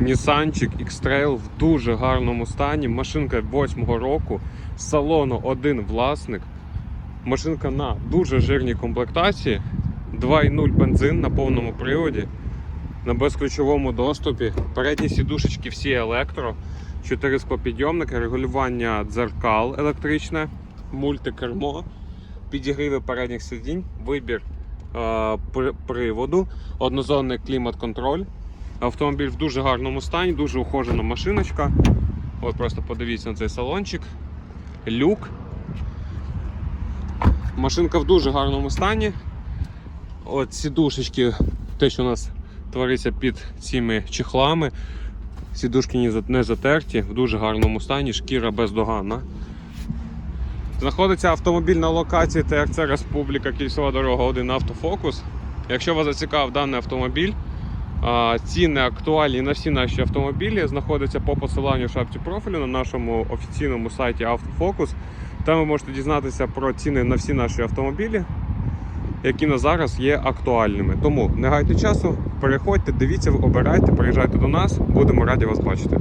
Нісанчик X-Trail в дуже гарному стані. Машинка 8-го року, салону один власник. Машинка на дуже жирній комплектації. 2.0 бензин на повному приводі. На безключовому доступі. Передні сідушечки всі електро. 4 склопідйомники, регулювання дзеркал електричне, мультикермо, підігріви передніх сидінь, вибір е, приводу, однозонний клімат-контроль. Автомобіль в дуже гарному стані, дуже ухожена машиночка. От просто подивіться на цей салончик. Люк. Машинка в дуже гарному стані. От сідушечки, те, що у нас твориться під цими чехлами. Сідушки не затерті, в дуже гарному стані, шкіра бездоганна. Знаходиться автомобіль на локації ТРЦ Республіка Кільцева дорога 1 автофокус. Якщо вас зацікавив даний автомобіль, ціни актуальні на всі наші автомобілі знаходяться по посиланню в шапці профілю на нашому офіційному сайті Автофокус. Там ви можете дізнатися про ціни на всі наші автомобілі, які на зараз є актуальними. Тому не гайте часу, переходьте, дивіться, обирайте, приїжджайте до нас, будемо раді вас бачити.